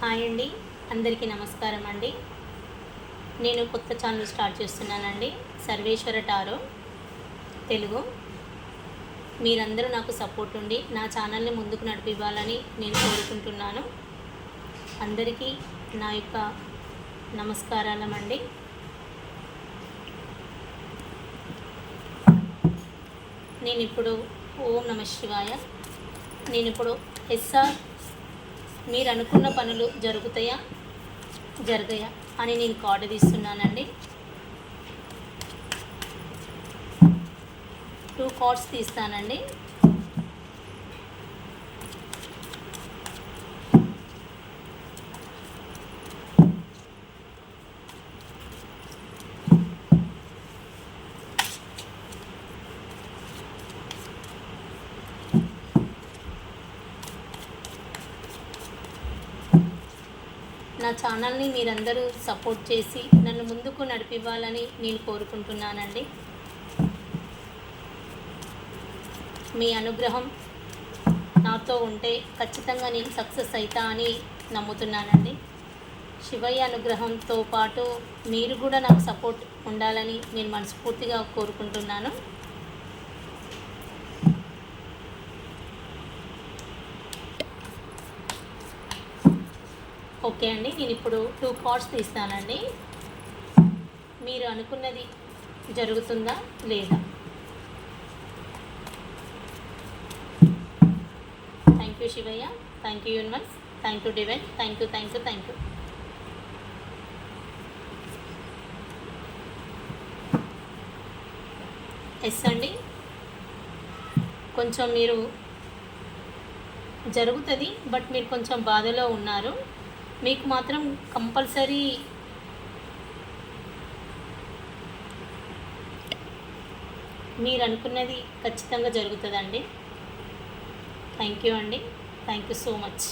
Hi అండి. అందరికీ నమస్కారం అండి. నేను కొత్త ఛానల్ స్టార్ట్ చేస్తున్నానండి. సర్వేశ్వర టారో తెలుగు. మీరందరూ నాకు సపోర్ట్ ఉండి నా ఛానల్ని ముందుకు నడిపివ్వాలని నేను కోరుకుంటున్నాను. అందరికీ నా యొక్క నమస్కారాలమండి. నేను ఇప్పుడు ఓం నమ శివాయ. నేను ఇప్పుడు ఎస్ఆర్ మీరు అనుకున్న పనులు జరుగుతాయా? జరగయా అని నేను కార్డు తీస్తున్నానండి. టూ కార్డ్స్ తీస్తానండి. నా ఛానల్ని మీరందరూ సపోర్ట్ చేసి నన్ను ముందుకు నడిపివ్వాలని నేను కోరుకుంటున్నానండి. మీ అనుగ్రహం నాతో ఉంటే ఖచ్చితంగా నేను సక్సెస్ అవుతా అని నమ్ముతున్నానండి. శివయ్య అనుగ్రహంతో పాటు మీరు కూడా నాకు సపోర్ట్ ఉండాలని నేను మనస్ఫూర్తిగా కోరుకుంటున్నాను. ఓకే అండి నేను ఇప్పుడు టూ కార్డ్స్ తీస్తానండి. మీరు అనుకున్నది జరుగుతుందా లేదా? Thank you Shivayya thank you universe thank you divine thank you thank you thank you yes అండి కొంచెం మీరు జరుగుతుంది బట్ మీరు కొంచెం బాధలో ఉన్నారు. మీకు మాత్రం కంపల్సరీ మీరు అనుకున్నది ఖచ్చితంగా జరుగుతుందండి. థ్యాంక్ యూ అండి. Thank you so much